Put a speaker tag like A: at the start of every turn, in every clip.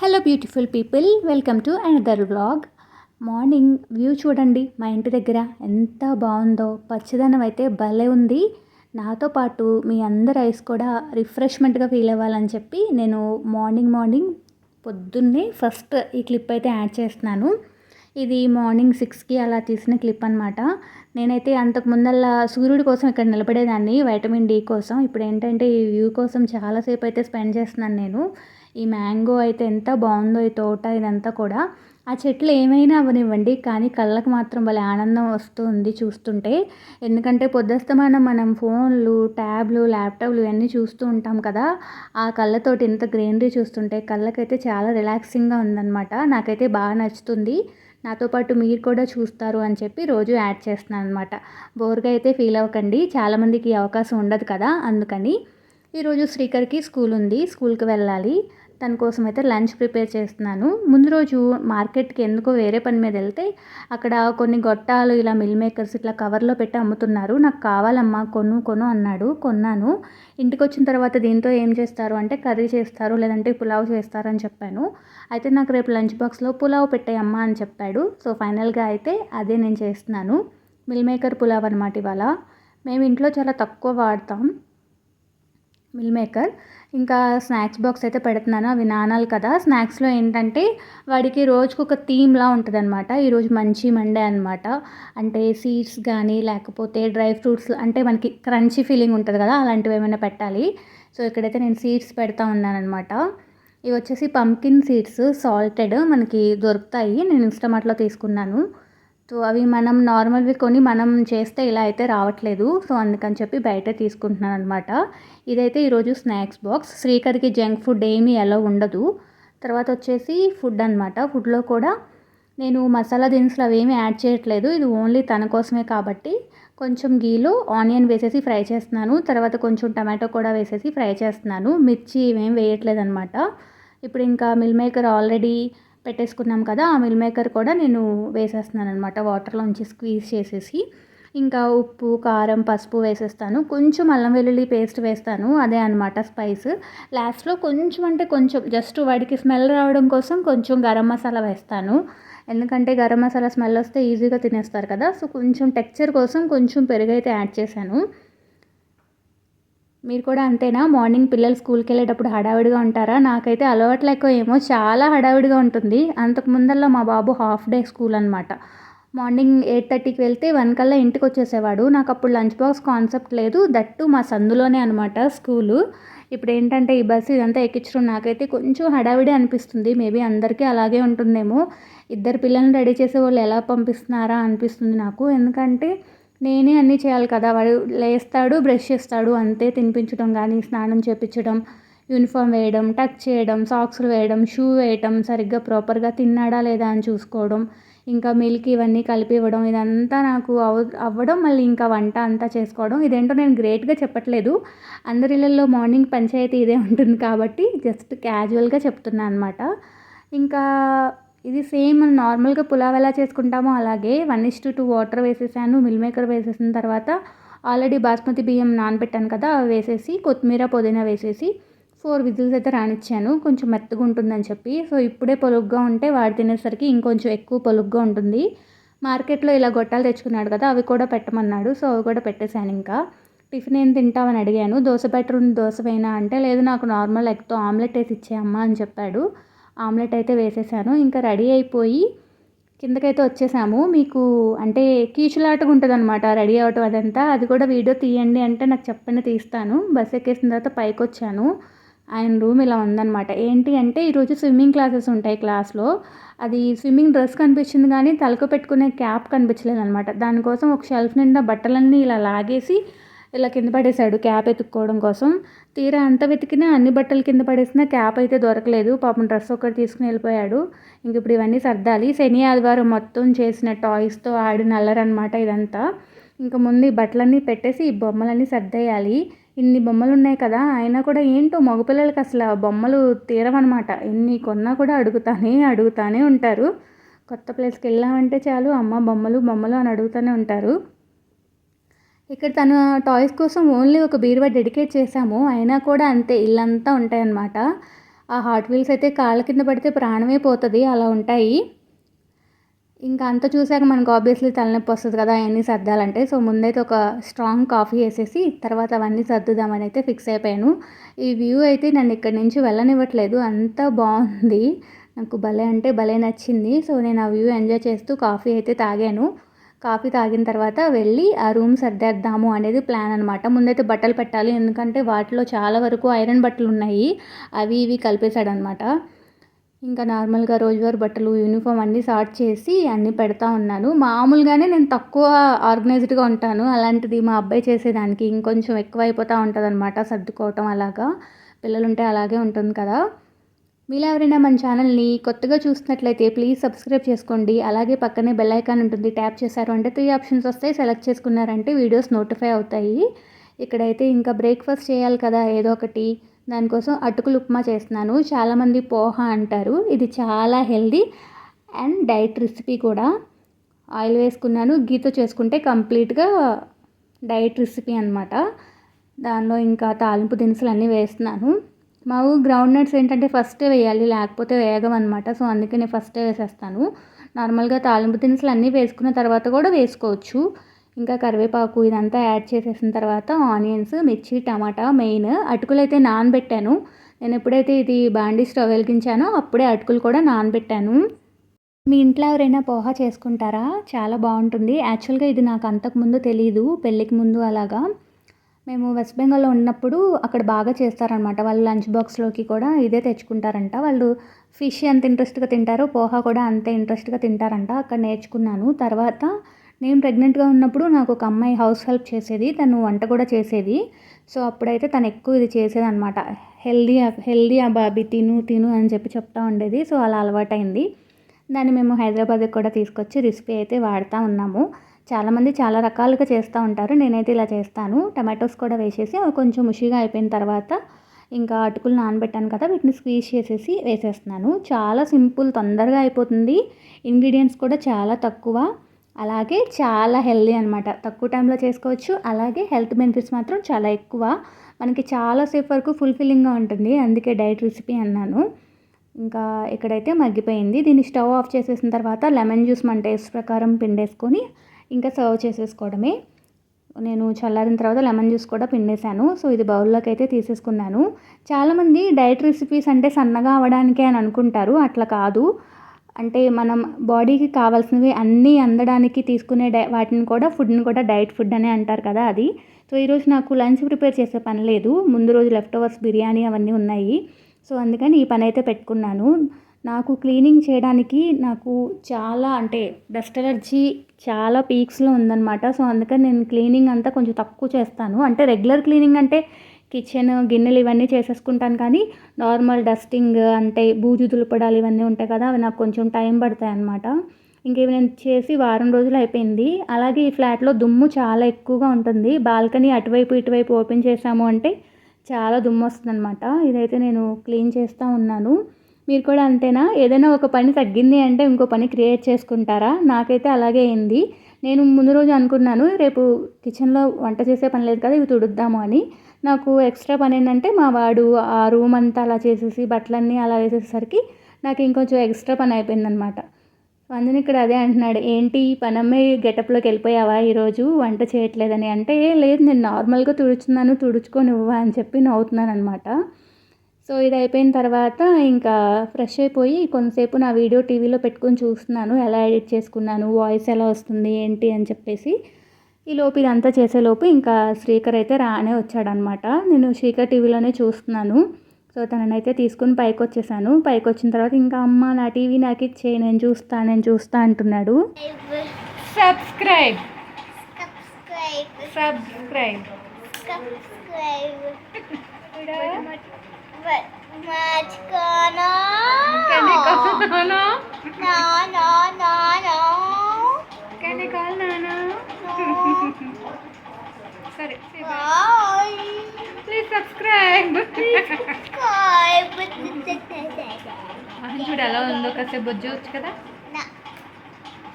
A: Hello beautiful people welcome to another blog morning view చూడండి మా ఇంటి దగ్గర ఎంత బాగుందో. పచ్చదనం అయితే భలే ఉంది. నాతో పాటు మీ అందరి ఐస్ కూడా రిఫ్రెష్మెంట్గా ఫీల్ అవ్వాలని చెప్పి నేను మార్నింగ్ మార్నింగ్ పొద్దున్నే ఫస్ట్ ఈ క్లిప్ అయితే యాడ్ చేస్తున్నాను. ఇది మార్నింగ్ సిక్స్కి అలా తీసిన క్లిప్ అనమాట నేనైతే అంతకు ముందల్లా సూర్యుడి కోసం ఇక్కడ నిలబడేదాన్ని వైటమిన్ డి కోసం. ఇప్పుడు ఏంటంటే ఈ వ్యూ కోసం చాలాసేపు అయితే స్పెండ్ చేస్తున్నాను నేను. ఈ మ్యాంగో అయితే ఎంత బాగుందో ఈ తోట ఇదంతా కూడా. ఆ చెట్లు ఏమైనా అవనివ్వండి కానీ కళ్ళకు మాత్రం భలే ఆనందం వస్తుంది చూస్తుంటే. ఎందుకంటే పొద్దుస్తమానం మనం ఫోన్లు ట్యాబ్లు ల్యాప్టాప్లు ఇవన్నీ చూస్తూ ఉంటాం కదా. ఆ కళ్ళతోటి ఇంత గ్రీనరీ చూస్తుంటే కళ్ళకైతే చాలా రిలాక్సింగ్గా ఉందన్నమాట. నాకైతే బాగా నచ్చుతుంది. నాతో పాటు మీరు కూడా చూస్తారు అని చెప్పి రోజు యాడ్ చేస్తున్నాను అనమాట బోర్గా అయితే ఫీల్ అవ్వకండి. చాలామందికి అవకాశం ఉండదు కదా అందుకని. ఈరోజు శ్రీకర్కి స్కూల్ ఉంది. స్కూల్కి వెళ్ళాలి. తన కోసం అయితే లంచ్ ప్రిపేర్ చేస్తున్నాను. ముందు రోజు మార్కెట్కి ఎందుకో వేరే పని మీద వెళ్తే అక్కడ కొన్ని గొట్టాలు ఇలా మిల్ మేకర్స్ ఇట్లా కవర్లో పెట్టి అమ్ముతున్నారు. నాకు కావాలమ్మా కొను కొను అన్నాడు. కొన్నాను. ఇంటికి వచ్చిన తర్వాత దీంతో ఏం చేస్తారు అంటే కర్రీ చేస్తారు లేదంటే పులావ్ చేస్తారు అని చెప్పాను. అయితే నాకు రేపు లంచ్ బాక్స్లో పులావ్ పెట్టాయమ్మా అని చెప్పాడు. సో ఫైనల్గా అయితే అదే నేను చేస్తున్నాను. మిల్ మేకర్ పులావ్ అనమాట ఇవాళ. మేము ఇంట్లో చాలా తక్కువ వాడతాం మిల్ మేకర్. ఇంకా స్నాక్స్ బాక్స్ అయితే పెడుతున్నాను అవి నానాలి కదా. స్నాక్స్లో ఏంటంటే వాడికి రోజుకు ఒక థీమ్లా ఉంటుంది అనమాట ఈరోజు మంచి మండే అనమాట అంటే సీడ్స్ కానీ లేకపోతే డ్రై ఫ్రూట్స్ అంటే మనకి క్రంచీ ఫీలింగ్ ఉంటుంది కదా అలాంటివి ఏమైనా పెట్టాలి. సో ఇక్కడైతే నేను సీడ్స్ పెడతా ఉన్నానమాట ఇవి వచ్చేసి పంకిన్ సీడ్స్ సాల్టెడ్ మనకి దొరుకుతాయి. నేను ఇన్స్టామార్ట్లో తీసుకున్నాను. సో అవి మనం నార్మల్వి కొని మనం చేస్తే ఇలా అయితే రావట్లేదు. సో అందుకని చెప్పి బయట తీసుకుంటున్నాను అనమాట ఇదైతే ఈరోజు స్నాక్స్ బాక్స్. శ్రీకర్కి జంక్ ఫుడ్ ఏమీ ఎలా ఉండదు. తర్వాత వచ్చేసి ఫుడ్ అనమాట ఫుడ్లో కూడా నేను మసాలా దినుసులు అవేమీ యాడ్ చేయట్లేదు. ఇది ఓన్లీ తన కోసమే కాబట్టి కొంచెం గీలో ఆనియన్ వేసేసి ఫ్రై చేస్తున్నాను. తర్వాత కొంచెం టమాటో కూడా వేసేసి ఫ్రై చేస్తున్నాను. మిర్చి ఏమేమి వేయట్లేదు అనమాట ఇప్పుడు ఇంకా మిల్ మేకర్ ఆల్రెడీ పెట్టేసుకున్నాం కదా ఆ మిల్ మేకర్ కూడా నేను వేసేస్తున్నాను అనమాట వాటర్లోంచి స్క్వీజ్ చేసేసి. ఇంకా ఉప్పు కారం పసుపు వేసేస్తాను. కొంచెం అల్లం వెల్లుల్లి పేస్ట్ వేస్తాను అదే అనమాట స్పైస్ లాస్ట్లో కొంచెం అంటే కొంచెం జస్ట్ వాడికి స్మెల్ రావడం కోసం కొంచెం గరం మసాలా వేస్తాను. ఎందుకంటే గరం మసాలా స్మెల్ వస్తే ఈజీగా తినేస్తారు కదా సో కొంచెం టెక్చర్ కోసం కొంచెం పెరుగైతే యాడ్ చేశాను. మీరు కూడా అంతేనా? మార్నింగ్ పిల్లలు స్కూల్కి వెళ్ళేటప్పుడు హడావిడిగా ఉంటారా? నాకైతే అలవాట్లు ఎక్కువ ఏమో చాలా హడావిడిగా ఉంటుంది. అంతకు ముందల్లో మా బాబు హాఫ్ డే స్కూల్ అనమాట మార్నింగ్ ఎయిట్ థర్టీకి వెళ్తే వన్ కల్లా ఇంటికి వచ్చేసేవాడు. నాకు అప్పుడు లంచ్ బాక్స్ కాన్సెప్ట్ లేదు. దట్టు మా సందులోనే అనమాట స్కూలు. ఇప్పుడు ఏంటంటే ఈ బస్సు ఇదంతా ఎక్కించడం నాకైతే కొంచెం హడావిడి అనిపిస్తుంది. మేబీ అందరికీ అలాగే ఉంటుందేమో. ఇద్దరు పిల్లల్ని రెడీ చేసే వాళ్ళు ఎలా పంపిస్తున్నారా అనిపిస్తుంది నాకు. ఎందుకంటే నేనే అన్నీ చేయాలి కదా. వాడు లేస్తాడు బ్రష్ చేస్తాడు అంతే తినిపించడం కానీ స్నానం చేపించడం యూనిఫామ్ వేయడం టచ్ చేయడం సాక్స్లు వేయడం షూ వేయడం సరిగ్గా ప్రాపర్గా తిన్నాడా లేదా అని చూసుకోవడం ఇంకా మిల్క్ ఇవన్నీ కలిపి ఇవ్వడం ఇదంతా నాకు అవ అవ్వడం మళ్ళీ ఇంకా వంట అంతా చేసుకోవడం ఇదేంటో నేను గ్రేట్గా చెప్పట్లేదు. అందరి ఇళ్ళల్లో మార్నింగ్ పంచాయతీ ఇదే ఉంటుంది కాబట్టి జస్ట్ క్యాజువల్గా చెప్తున్నాను అనమాట ఇంకా ఇది సేమ్ నార్మల్గా పులావ్ ఎలా చేసుకుంటామో అలాగే one is to two water వేసేసాను మిల్ మేకర్ వేసేసిన తర్వాత ఆల్రెడీ బాస్మతి బియ్యం నానబెట్టాను కదా అవి వేసేసి కొత్తిమీర పుదీనా వేసేసి ఫోర్ విజిల్స్ అయితే రానిచ్చాను. కొంచెం మెత్తగా ఉంటుందని చెప్పి. సో ఇప్పుడే పొలుగ్గా ఉంటే వాడు తినేసరికి ఇంకొంచెం ఎక్కువ పొలుగ్గా ఉంటుంది. మార్కెట్లో ఇలా గొట్టాలు తెచ్చుకున్నాడు కదా అవి కూడా పెట్టమన్నాడు. సో అవి కూడా పెట్టేశాను ఇంకా. టిఫిన్ ఏం తింటామని అడిగాను. దోశ బెటర్ ఉంది దోశ పైన అంటే లేదు నాకు నార్మల్ ఎగ్తో ఆమ్లెట్ వేసి ఇచ్చేయమ్మా అని చెప్పాడు. ఆమ్లెట్ అయితే వేసేసాను. ఇంకా రెడీ అయిపోయి కిందకైతే వచ్చేసాము. మీకు అంటే కీచులాటగా ఉంటుంది అనమాట రెడీ అవటం అదంతా. అది కూడా వీడియో తీయండి అంటే నాకు చెప్పండి తీస్తాను. బస్ ఎక్కేసిన తర్వాత పైకి వచ్చాను. ఆయన రూమ్ ఇలా ఉందన్నమాట. ఏంటి అంటే ఈరోజు స్విమ్మింగ్ క్లాసెస్ ఉంటాయి క్లాస్లో. అది స్విమ్మింగ్ డ్రెస్ కనిపించింది కానీ తలకు పెట్టుకునే క్యాప్ కనిపించలేదు అనమాట దానికోసం ఒక షెల్ఫ్ నిండా బట్టలన్నీ ఇలా లాగేసి ఇలా కింద పడేశాడు క్యాప్ ఎత్తుక్కోవడం కోసం. తీరా అంత వెతికినా అన్ని బట్టలు కింద పడేసినా క్యాప్ అయితే దొరకలేదు. పాపం డ్రెస్ ఒకటి తీసుకుని వెళ్ళిపోయాడు. ఇంక ఇప్పుడు ఇవన్నీ సర్దాలి. శని ఆదివారం మొత్తం చేసిన టాయ్స్తో ఆడిన అల్లరనమాట ఇదంతా. ఇంకా ముందు ఈ బట్టలన్నీ పెట్టేసి ఈ బొమ్మలన్నీ సర్దేయాలి. ఇన్ని బొమ్మలు ఉన్నాయి కదా అయినా కూడా ఏంటో మగపిల్లలకి అసలు ఆ బొమ్మలు తీరవన్నమాట. ఎన్ని కొన్నా కూడా అడుగుతానే అడుగుతానే ఉంటారు. కొత్త ప్లేస్కి వెళ్ళామంటే చాలు అమ్మ బొమ్మలు బొమ్మలు అని అడుగుతూనే ఉంటారు. ఇక్కడ తన టాయ్స్ కోసం ఓన్లీ ఒక బీరువా డెడికేట్ చేశాము. అయినా కూడా అంతే ఇల్లంతా ఉంటాయన్నమాట. ఆ హాట్ వీల్స్ అయితే కాళ్ళ కింద పడితే ప్రాణమే పోతుంది అలా ఉంటాయి. ఇంకా అంత చూసాక మనకు ఆబ్వియస్లీ తలనొప్పి వస్తుంది కదా అవన్నీ సర్దాలంటే. సో ముందైతే ఒక స్ట్రాంగ్ కాఫీ వేసేసి తర్వాత అవన్నీ సర్దుదామని అయితే ఫిక్స్ అయిపోయాను. ఈ వ్యూ అయితే నన్ను ఇక్కడి నుంచి వెళ్ళనివ్వట్లేదు. అంత బాగుంది. నాకు భలే అంటే భలే నచ్చింది. సో నేను ఆ వ్యూ ఎంజాయ్ చేస్తూ కాఫీ అయితే తాగాను. కాఫీ తాగిన తర్వాత వెళ్ళి ఆ రూమ్ సర్దేద్దాము అనేది ప్లాన్ అనమాట ముందైతే బట్టలు పెట్టాలి. ఎందుకంటే వాటిలో చాలా వరకు ఐరన్ బట్టలు ఉన్నాయి. అవి ఇవి కలిపేశాడు అనమాట ఇంకా నార్మల్గా రోజువారి బట్టలు యూనిఫామ్ అన్నీ సార్ట్ చేసి అన్నీ పెడతా ఉన్నాను. మామూలుగానే నేను తక్కువ ఆర్గనైజ్డ్గా ఉంటాను. అలాంటిది మా అబ్బాయి చేసేదానికి ఇంకొంచెం ఎక్కువ అయిపోతూ ఉంటుంది అనమాట సర్దుకోవటం అలాగా. పిల్లలుంటే అలాగే ఉంటుంది కదా. మీలో ఎవరైనా మన ఛానల్ని కొత్తగా చూసినట్లయితే ప్లీజ్ సబ్స్క్రైబ్ చేసుకోండి. అలాగే పక్కనే బెల్ ఐకాన్ ఉంటుంది ట్యాప్ చేశారు అంటే త్రీ ఆప్షన్స్ వస్తాయి. సెలెక్ట్ చేసుకున్నారంటే వీడియోస్ నోటిఫై అవుతాయి. ఇక్కడైతే ఇంకా బ్రేక్ఫాస్ట్ చేయాలి కదా ఏదో ఒకటి. దానికోసం అటుకులు ఉప్మా చేస్తున్నాను. చాలామంది పోహ అంటారు. ఇది చాలా హెల్దీ అండ్ డైట్ రెసిపీ కూడా. ఆయిల్ వేసుకున్నాను. గీతో చేసుకుంటే కంప్లీట్గా డైట్ రెసిపీ అనమాట దానిలో ఇంకా తాలింపు దినుసులు అన్నీ వేస్తున్నాను. మా ఊరు గ్రౌండ్ నట్స్ ఏంటంటే ఫస్టే వేయాలి లేకపోతే వేగం అనమాట సో అందుకే నేను ఫస్టే వేసేస్తాను. నార్మల్గా తాలింపు దినుసులు అన్నీ వేసుకున్న తర్వాత కూడా వేసుకోవచ్చు. ఇంకా కరివేపాకు ఇదంతా యాడ్ చేసేసిన తర్వాత ఆనియన్స్ మిర్చి టమాటా మెయిన్ అటుకులు అయితే నానబెట్టాను. నేను ఎప్పుడైతే ఇది బాండీ స్టవ్ వెలిగించానో అప్పుడే అటుకులు కూడా నానబెట్టాను. మీ ఇంట్లో ఎవరైనా పోహా చేసుకుంటారా? చాలా బాగుంటుంది. యాక్చువల్గా ఇది నాకు అంతకుముందు తెలియదు పెళ్ళికి ముందు అలాగా. మేము వెస్ట్ బెంగాల్లో ఉన్నప్పుడు అక్కడ బాగా చేస్తారనమాట వాళ్ళు లంచ్ బాక్స్లోకి కూడా ఇదే తెచ్చుకుంటారంట. వాళ్ళు ఫిష్ ఎంత ఇంట్రెస్ట్గా తింటారో పోహా కూడా అంతే ఇంట్రెస్ట్గా తింటారంట. అక్కడ నేర్చుకున్నాను. తర్వాత నేను ప్రెగ్నెంట్గా ఉన్నప్పుడు నాకు ఒక అమ్మాయి హౌస్ హెల్ప్ చేసేది. తను వంట కూడా చేసేది. సో అప్పుడైతే తను ఎక్కువ ఇది చేసేది అనమాట హెల్దీ హెల్దీ ఆ బాబీ తిను తిను అని చెప్పి చెప్తా ఉండేది. సో అలా అలవాటైంది. దాన్ని మేము హైదరాబాద్కి కూడా తీసుకొచ్చి రెసిపీ అయితే వాడుతూ ఉన్నాము. చాలామంది చాలా రకాలుగా చేస్తూ ఉంటారు. నేనైతే ఇలా చేస్తాను. టమాటోస్ కూడా వేసేసి అవి కొంచెం ముషిగా అయిపోయిన తర్వాత ఇంకా అటుకులు నానబెట్టాను కదా వీటిని స్క్వీజ్ చేసేసి వేసేస్తున్నాను. చాలా సింపుల్ తొందరగా అయిపోతుంది. ఇంగ్రీడియంట్స్ కూడా చాలా తక్కువ. అలాగే చాలా హెల్దీ అనమాట తక్కువ టైంలో చేసుకోవచ్చు. అలాగే హెల్త్ బెనిఫిట్స్ మాత్రం చాలా ఎక్కువ. మనకి చాలాసేపు వరకు ఫుల్ఫిల్లింగ్గా ఉంటుంది. అందుకే డైట్ రెసిపీ అన్నాను. ఇంకా ఇక్కడైతే మగ్గిపోయింది. దీన్ని స్టవ్ ఆఫ్ చేసేసిన తర్వాత లెమన్ జ్యూస్ మన టేస్ట్ ప్రకారం పిండేసుకొని ఇంకా సర్వ్ చేసేసుకోవడమే. నేను చల్లారిన తర్వాత లెమన్ జ్యూస్ కూడా పిండేశాను. సో ఇది బౌల్లోకి అయితే తీసేసుకున్నాను. చాలామంది డైట్ రెసిపీస్ అంటే సన్నగా అవ్వడానికే అని అనుకుంటారు. అట్లా కాదు. అంటే మనం బాడీకి కావాల్సినవి అన్నీ అందడానికి తీసుకునే డై వాటిని కూడా ఫుడ్ని కూడా డైట్ ఫుడ్ అనే అంటారు కదా అది. సో ఈరోజు నాకు లంచ్ ప్రిపేర్ చేసే పని లేదు. ముందు రోజు లెఫ్ట్ ఓవర్స్ బిర్యానీ అవన్నీ ఉన్నాయి. సో అందుకని ఈ పని అయితే పెట్టుకున్నాను. నాకు క్లీనింగ్ చేయడానికి నాకు చాలా అంటే డస్ట్ ఎలర్జీ చాలా పీక్స్లో ఉందన్నమాట. సో అందుకని నేను క్లీనింగ్ అంతా కొంచెం తక్కువ చేస్తాను. అంటే రెగ్యులర్ క్లీనింగ్ అంటే కిచెన్ గిన్నెలు ఇవన్నీ చేసేసుకుంటాను కానీ నార్మల్ డస్టింగ్ అంటే బూజు దులపడాలు ఇవన్నీ ఉంటాయి కదా అవి నాకు కొంచెం టైం పడతాయి అన్నమాట. ఇంకేమి నేను చేసి వారం రోజులు అయిపోయింది. అలాగే ఈ ఫ్లాట్లో దుమ్ము చాలా ఎక్కువగా ఉంటుంది. బాల్కనీ అటువైపు ఇటువైపు ఓపెన్ చేసాము అంటే చాలా దుమ్ము వస్తుంది అనమాట ఇదైతే నేను క్లీన్ చేస్తూ ఉన్నాను. మీరు కూడా అంతేనా? ఏదైనా ఒక పని తగ్గింది అంటే ఇంకో పని క్రియేట్ చేసుకుంటారా? నాకైతే అలాగే అయింది. నేను ముందు రోజు అనుకున్నాను రేపు కిచెన్లో వంట చేసే పని లేదు కదా ఇవి తుడుద్దాము అని. నాకు ఎక్స్ట్రా పని ఏంటంటే మా వాడు ఆ రూమ్ అంతా అలా చేసేసి బట్టలన్నీ అలా వేసేసరికి నాకు ఇంకొంచెం ఎక్స్ట్రా పని అయిపోయిందనమాట. అందుని ఇక్కడ అదే అంటున్నాడు ఏంటి? పనమ్మే గెటప్లోకి వెళ్ళిపోయావా ఈరోజు? వంట చేయట్లేదని? అంటే లేదు నేను నార్మల్గా తుడుచున్నాను తుడుచుకొని ఇవ్వా అని చెప్పి నవ్వుతున్నాను అనమాట సో ఇది అయిపోయిన తర్వాత ఇంకా ఫ్రెష్ అయిపోయి కొంతసేపు నా వీడియో టీవీలో పెట్టుకొని చూస్తున్నాను. ఎలా ఎడిట్ చేసుకున్నాను? వాయిస్ ఎలా వస్తుంది? ఏంటి? అని చెప్పేసి ఈ లోపు ఇదంతా చేసేలోపు ఇంకా శ్రీకర్ అయితే రానే వచ్చాడనమాట. నేను శ్రీకర్ టీవీలోనే చూస్తున్నాను. సో తననైతే తీసుకుని పైకి వచ్చేసాను పైకి వచ్చిన తర్వాత ఇంకా అమ్మ నా టీవీ నాకు ఇచ్చే నేను చూస్తా నేను చూస్తా అంటున్నాడు. Subscribe
B: subscribe.
A: Subscribe
B: subscribe but మర్చిపోను no no no no. No
A: సరే
B: bye.
A: Please subscribe
B: subscribe.
A: చూడు ఎలా ఉందో కాసేపు బొజ్జవచ్చు కదా?
B: no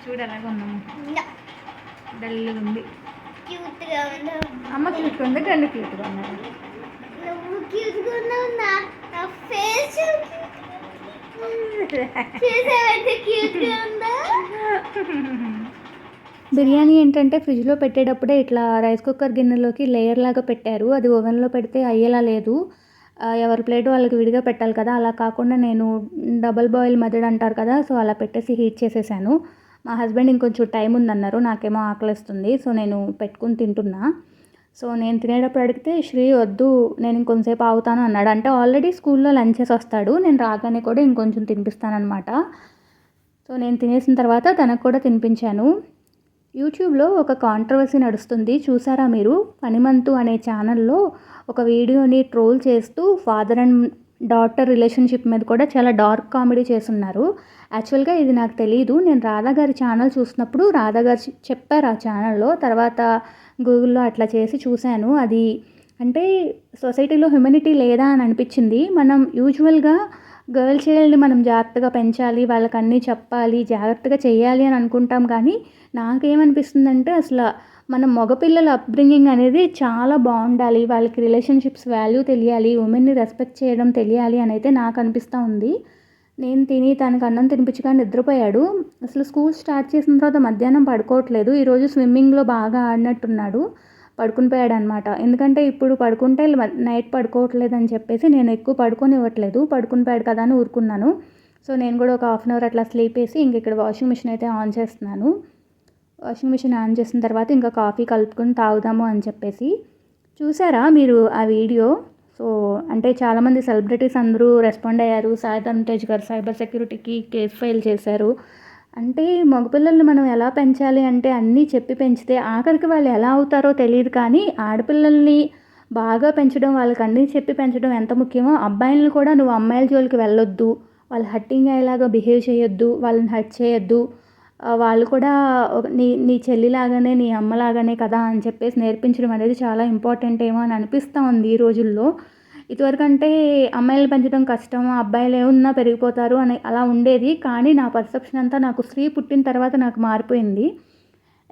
A: చూడు ఎలాగ ఉన్నాము డల్గా ఉంది. అమ్మ క్యూట్గా ఉంది గండు క్యూట్గా ఉన్నారు
B: క్యూట్గా cute నా ఫేస్ చూసావంటే క్యూట్గా ఉందా
A: బిర్యానీ ఏంటంటే ఫ్రిడ్జ్లో పెట్టేటప్పుడే ఇట్లా రైస్ కుక్కర్ గిన్నెలోకి లేయర్ లాగా పెట్టారు. అది ఓవెన్లో పెడితే అయ్యేలా లేదు. ఎవరి ప్లేట్ వాళ్ళకి విడిగా పెట్టాలి కదా. అలా కాకుండా నేను డబల్ బాయిల్ మెథడ్ అంటారు కదా సో అలా పెట్టేసి హీట్ చేసేసాను. మా హస్బెండ్ ఇంకొంచెం టైం ఉందన్నారు. నాకేమో ఆకలిస్తుంది. సో నేను పెట్టుకుని తింటున్నా. సో నేను తినేటప్పుడు అడిగితే శ్రీ వద్దు నేను ఇంకొంతసేపు ఆగుతాను అన్నాడు. అంటే ఆల్రెడీ స్కూల్లో లంచ్ చేసి వస్తాడు. నేను రాగానే కూడా ఇంకొంచెం తినిపిస్తానమాట సో నేను తినేసిన తర్వాత తనకు కూడా తినిపించాను. యూట్యూబ్లో ఒక కాంట్రవర్సీ నడుస్తుంది. చూసారా మీరు? పనిమంతు అనే ఛానల్లో ఒక వీడియోని ట్రోల్ చేస్తూ ఫాదర్ అండ్ డాటర్ రిలేషన్షిప్ మీద కూడా చాలా డార్క్ కామెడీ చేస్తున్నారు. యాక్చువల్గా ఇది నాకు తెలియదు నేను రాధా గారి ఛానల్ చూసినప్పుడు రాధా గారు చెప్పారు ఆ ఛానల్లో. తర్వాత గూగుల్లో అట్లా చేసి చూశాను. అది అంటే సొసైటీలో హ్యూమనిటీ లేదా అని అనిపించింది. మనం యూజువల్గా గర్ల్ చైల్డ్ని మనం జాగ్రత్తగా పెంచాలి వాళ్ళకి అన్నీ చెప్పాలి జాగ్రత్తగా చేయాలి అని అనుకుంటాం. కానీ నాకేమనిపిస్తుందంటే అసలు మన మగపిల్లల అప్బ్రింగింగ్ అనేది చాలా బాగుండాలి. వాళ్ళకి రిలేషన్షిప్స్ వాల్యూ తెలియాలి. ఉమెన్ని రెస్పెక్ట్ చేయడం తెలియాలి అని అయితే నాకు అనిపిస్తూ ఉంది. నేను తిని తనకు అన్నం తినిపించగా నిద్రపోయాడు. అసలు స్కూల్ స్టార్ట్ చేసిన తర్వాత మధ్యాహ్నం పడుకోవట్లేదు. ఈరోజు స్విమ్మింగ్లో బాగా ఆడినట్టున్నాడు. పడుకుని పోయాడు అనమాట ఎందుకంటే ఇప్పుడు పడుకుంటే నైట్ పడుకోవట్లేదు అని చెప్పేసి నేను ఎక్కువ పడుకొని ఇవ్వట్లేదు. పడుకుని పోయాడు కదా అని ఊరుకున్నాను. సో నేను కూడా ఒక హాఫ్ అన్ అవర్ అట్లా స్లీప్ వేసి ఇంక ఇక్కడ వాషింగ్ మిషన్ అయితే ఆన్ చేస్తున్నాను. వాషింగ్ మిషన్ ఆన్ చేసిన తర్వాత ఇంకా కాఫీ కలుపుకొని తాగుదాము అని చెప్పేసి చూసారా మీరు ఆ వీడియో? సో అంటే చాలామంది సెలబ్రిటీస్ అందరూ రెస్పాండ్ అయ్యారు. సాయిధమ్ తేజ్ గారు సైబర్ సెక్యూరిటీకి కేసు ఫైల్ చేశారు. అంటే మగపిల్లల్ని మనం ఎలా పెంచాలి అంటే అన్నీ చెప్పి పెంచితే ఆఖరికి వాళ్ళు ఎలా అవుతారో తెలియదు కానీ ఆడపిల్లల్ని బాగా పెంచడం వాళ్ళకి అన్నీ చెప్పి పెంచడం ఎంత ముఖ్యమో అబ్బాయిలను కూడా నువ్వు అమ్మాయిల జోలికి వెళ్ళొద్దు. వాళ్ళు హట్టింగ్ అయ్యేలాగా బిహేవ్ చేయొద్దు. వాళ్ళని హట్ చేయొద్దు. వాళ్ళు కూడా నీ నీ చెల్లిలాగానే నీ అమ్మలాగానే కదా అని చెప్పేసి నేర్పించడం అనేది చాలా ఇంపార్టెంట్ ఏమో అని అనిపిస్తూ ఉంది ఈ రోజుల్లో. ఇదివరకంటే అమ్మాయిలు పెంచడం కష్టం అబ్బాయిలు ఏమున్నా పెరిగిపోతారు అని అలా ఉండేది. కానీ నా పర్సెప్షన్ అంతా నాకు స్త్రీ పుట్టిన తర్వాత నాకు మారిపోయింది.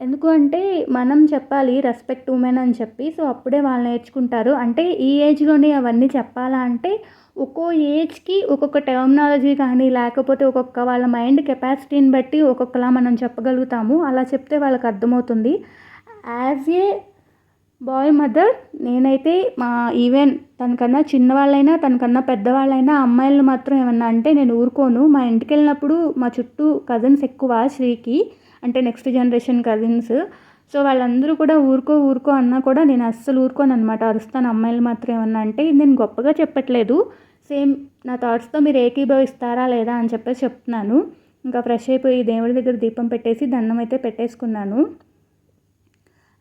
A: ఎందుకు అంటే మనం చెప్పాలి రెస్పెక్ట్ ఉమెన్ అని చెప్పి సో అప్పుడే వాళ్ళు నేర్చుకుంటారు. అంటే ఈ ఏజ్లోనే అవన్నీ చెప్పాలా అంటే ఒక్కో ఏజ్కి ఒక్కొక్క టెర్మినాలజీ కానీ లేకపోతే ఒక్కొక్క వాళ్ళ మైండ్ కెపాసిటీని బట్టి ఒక్కొక్కలా మనం చెప్పగలుగుతాము. అలా చెప్తే వాళ్ళకి అర్థమవుతుంది. యాజ్ ఏ బాయ్ మదర్ నేనైతే మా ఈవెన్ తనకన్నా చిన్నవాళ్ళైనా తనకన్నా పెద్దవాళ్ళైనా అమ్మాయిలను మాత్రం ఏమన్నా అంటే నేను ఊరుకోను. మా ఇంటికి వెళ్ళినప్పుడు మా చుట్టూ కజిన్స్ ఎక్కువ శ్రీకి. అంటే నెక్స్ట్ జనరేషన్ కజిన్స్ సో వాళ్ళందరూ కూడా ఊరుకో ఊరుకో అన్నా కూడా నేను అస్సలు ఊరుకోను అనమాట అరుస్తాను అమ్మాయిలు మాత్రం ఏమన్నా అంటే ఇది నేను గొప్పగా చెప్పట్లేదు. సేమ్ నా థాట్స్తో మీరు ఏకీభవిస్తారా లేదా అని చెప్పేసి చెప్తున్నాను. ఇంకా ఫ్రెష్ అయిపోయి దేవుడి దగ్గర దీపం పెట్టేసి దండం అయితే పెట్టేసుకున్నాను.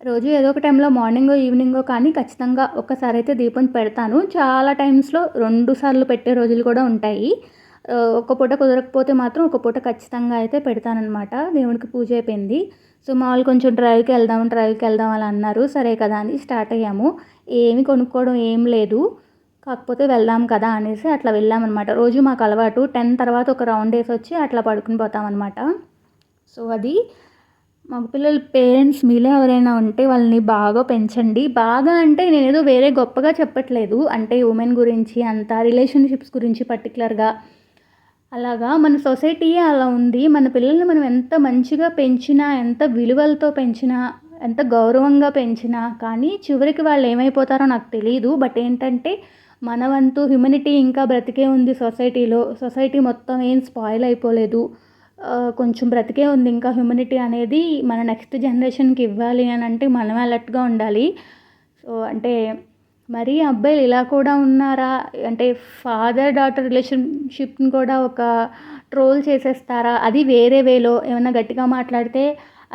A: రోజు ఏదో ఒక టైంలో మార్నింగో ఈవినింగో కానీ ఖచ్చితంగా ఒక్కసారి అయితే దీపం పెడతాను. చాలా టైమ్స్లో రెండు సార్లు పెట్టే రోజులు కూడా ఉంటాయి. ఒక పూట కుదరకపోతే మాత్రం ఒక పూట ఖచ్చితంగా అయితే పెడతానమాట దేవుడికి పూజ అయిపోయింది. సో మా వాళ్ళు కొంచెం డ్రైవ్కి వెళ్దాం డ్రైవ్కి వెళ్దాం అని అన్నారు. సరే కదా అని స్టార్ట్ అయ్యాము. ఏమి కొనుక్కోవడం ఏం లేదు. కాకపోతే వెళ్దాం కదా అనేసి అట్లా వెళ్ళామన్నమాట. రోజు మాకు అలవాటు. టెన్ తర్వాత ఒక రౌండ్ వేసి వచ్చి అట్లా పడుకుని పోతామన్నమాట. సో అది మగపిల్లల పేరెంట్స్ మీలో ఎవరైనా ఉంటే వాళ్ళని బాగా పెంచండి. బాగా అంటే నేనేదో వేరే గొప్పగా చెప్పట్లేదు. అంటే ఉమెన్ గురించి అంత రిలేషన్షిప్స్ గురించి పర్టికులర్గా అలాగా మన సొసైటీయే అలా ఉంది. మన పిల్లల్ని మనం ఎంత మంచిగా పెంచినా ఎంత విలువలతో పెంచినా ఎంత గౌరవంగా పెంచినా కానీ చివరికి వాళ్ళు ఏమైపోతారో నాకు తెలియదు బట్ ఏంటంటే మన వంతు హ్యూమనిటీ ఇంకా బ్రతికే ఉంది సొసైటీలో. సొసైటీ మొత్తం ఏం స్పాయిల్ అయిపోలేదు. కొంచెం బ్రతికే ఉంది ఇంకా హ్యూమనిటీ అనేది మన నెక్స్ట్ జనరేషన్కి ఇవ్వాలి అని అంటే మనం అలర్ట్గా ఉండాలి. సో అంటే మరీ అబ్బాయిలు ఇలా కూడా ఉన్నారా? అంటే ఫాదర్ డాటర్ రిలేషన్షిప్ని కూడా ఒక ట్రోల్ చేసేస్తారా? అది వేరే వేలో. ఏమైనా గట్టిగా మాట్లాడితే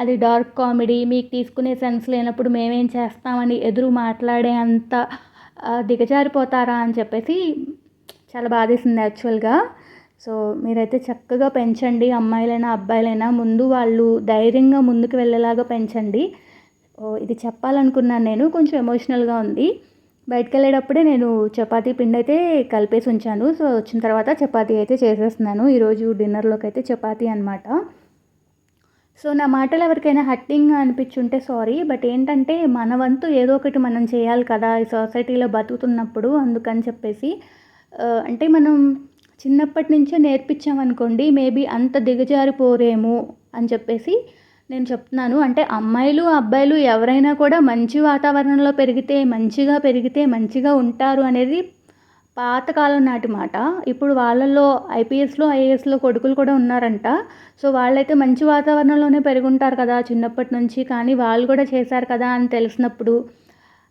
A: అది డార్క్ కామెడీ మీకు తీసుకునే సెన్స్ లేనప్పుడు మేమేం చేస్తామని ఎదురు మాట్లాడే అంత దిగజారిపోతారా అని చెప్పేసి చాలా బాధేసింది యాక్చువల్గా సో మీరైతే చక్కగా పెంచండి. అమ్మాయిలైనా అబ్బాయిలైనా ముందు వాళ్ళు ధైర్యంగా ముందుకు వెళ్ళేలాగా పెంచండి. ఇది చెప్పాలనుకున్నాను నేను. కొంచెం ఎమోషనల్గా ఉంది. బయటకు వెళ్ళేటప్పుడే నేను చపాతీ పిండి అయితే కలిపేసి ఉంచాను. సో వచ్చిన తర్వాత చపాతీ అయితే చేసేస్తున్నాను. ఈరోజు డిన్నర్లోకి అయితే చపాతీ అనమాట సో నా మాటలు ఎవరికైనా హట్టింగ్ అనిపించుంటే సారీ. బట్ ఏంటంటే మన వంతు ఏదో ఒకటి మనం చేయాలి కదా. ఈ సొసైటీలో బతుకుతున్నప్పుడు అందుకని చెప్పేసి అంటే మనం చిన్నప్పటి నుంచే నేర్పించామనుకోండి మేబీ అంత దిగజారిపోరేమో అని చెప్పేసి నేను చెప్తున్నాను అంటే అమ్మాయిలు అబ్బాయిలు ఎవరైనా కూడా మంచి వాతావరణంలో పెరిగితే మంచిగా పెరిగితే మంచిగా ఉంటారు అనేది పాతకాలం నాటి మాట. ఇప్పుడు వాళ్ళల్లో ఐపీఎస్లో ఐఏఎస్లో కొడుకులు కూడా ఉన్నారంట. సో వాళ్ళైతే మంచి వాతావరణంలోనే పెరుగుంటారు కదా చిన్నప్పటి నుంచి కానీ వాళ్ళు కూడా చేశారు కదా అని తెలిసినప్పుడు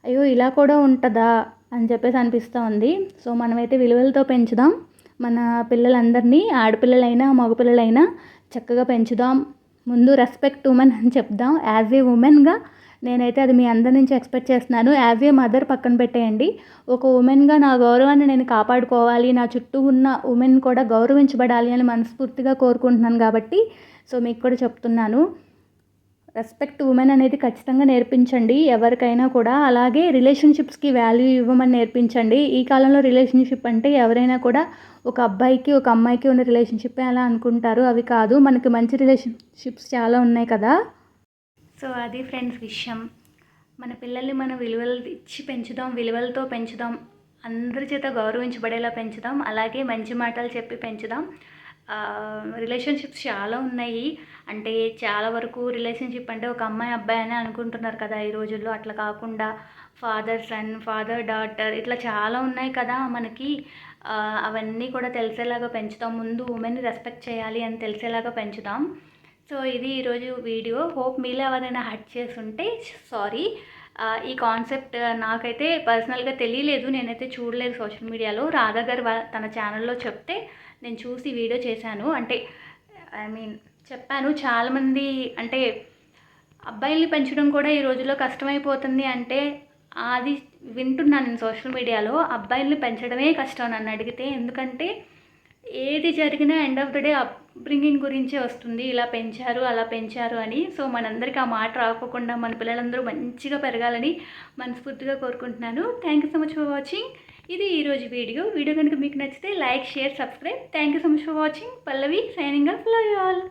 A: అయ్యో ఇలా కూడా ఉంటుందా అని చెప్పేసి అనిపిస్తూ ఉంది. సో మనమైతే విలువలతో పెంచుదాం. మన పిల్లలందరినీ ఆడపిల్లలైనా మగపిల్లలైనా చక్కగా పెంచుదాం. ముందు రెస్పెక్ట్ ఉమెన్ అని చెప్దాం. యాజ్ ఏ ఉమెన్గా నేనైతే అది మీ అందరి నుంచి ఎక్స్పెక్ట్ చేస్తున్నాను. యాజ్ ఏ మదర్ పక్కన పెట్టేయండి. ఒక ఉమెన్గా నా గౌరవాన్ని నేను కాపాడుకోవాలి. నా చుట్టూ ఉన్న ఉమెన్ కూడా గౌరవించబడాలి అని మనస్ఫూర్తిగా కోరుకుంటున్నాను కాబట్టి సో మీకు కూడా చెప్తున్నాను. రెస్పెక్ట్ ఉమెన్ అనేది ఖచ్చితంగా నేర్పించండి. ఎవరికైనా కూడా అలాగే రిలేషన్షిప్స్కి వాల్యూ ఇవ్వమని నేర్పించండి. ఈ కాలంలో రిలేషన్షిప్ అంటే ఎవరైనా కూడా ఒక అబ్బాయికి ఒక అమ్మాయికి ఉన్న రిలేషన్షిప్ అలా అనుకుంటారు. అవి కాదు మనకి మంచి రిలేషన్షిప్స్ చాలా ఉన్నాయి కదా? సో అది ఫ్రెండ్స్ విషయం. మన పిల్లల్ని మనం విలువలు ఇచ్చి పెంచుదాం విలువలతో పెంచుదాం అందరి చేత గౌరవించబడేలా పెంచుదాం అలాగే మంచి మాటలు చెప్పి పెంచుదాం. రిలేషన్షిప్స్ చాలా ఉన్నాయి. అంటే చాలా వరకు రిలేషన్షిప్ అంటే ఒక అమ్మాయి అబ్బాయి అని అనుకుంటున్నారు కదా ఈ రోజుల్లో. అట్లా కాకుండా ఫాదర్ సన్ ఫాదర్ డాటర్ ఇట్లా చాలా ఉన్నాయి కదా మనకి. అవన్నీ కూడా తెలిసేలాగా పెంచుతాం. ముందు ఉమెన్ని రెస్పెక్ట్ చేయాలి అని తెలిసేలాగా పెంచుదాం సో ఇది ఈరోజు వీడియో. హోప్ మీలో ఎవరైనా హట్ చేసి ఉంటే సారీ ఈ కాన్సెప్ట్ నాకైతే పర్సనల్గా తెలియలేదు. నేనైతే చూడలేదు సోషల్ మీడియాలో రాధా గారు తన ఛానల్లో చెప్తే నేను చూసి వీడియో చేశాను. అంటే ఐ మీన్ చెప్పాను చాలామంది అంటే అబ్బాయిల్ని పెంచడం కూడా ఈ రోజుల్లో కష్టమైపోతుంది అంటే అది వింటున్నాను నేను సోషల్ మీడియాలో అబ్బాయిల్ని పెంచడమే కష్టం నన్ను అడిగితే. ఎందుకంటే ఏది జరిగినా end of the day upbringing గురించే వస్తుంది. ఇలా పెంచారు అలా పెంచారు అని. సో మనందరికీ ఆ మాట రాకోకుండా మన పిల్లలందరూ మంచిగా పెరగాలని మనస్ఫూర్తిగా కోరుకుంటున్నాను. Thank you so much for watching ఇది ఈరోజు వీడియో. వీడియో కనుక మీకు నచ్చితే like share subscribe. Thank you so much for watching Pallavi signing off love you all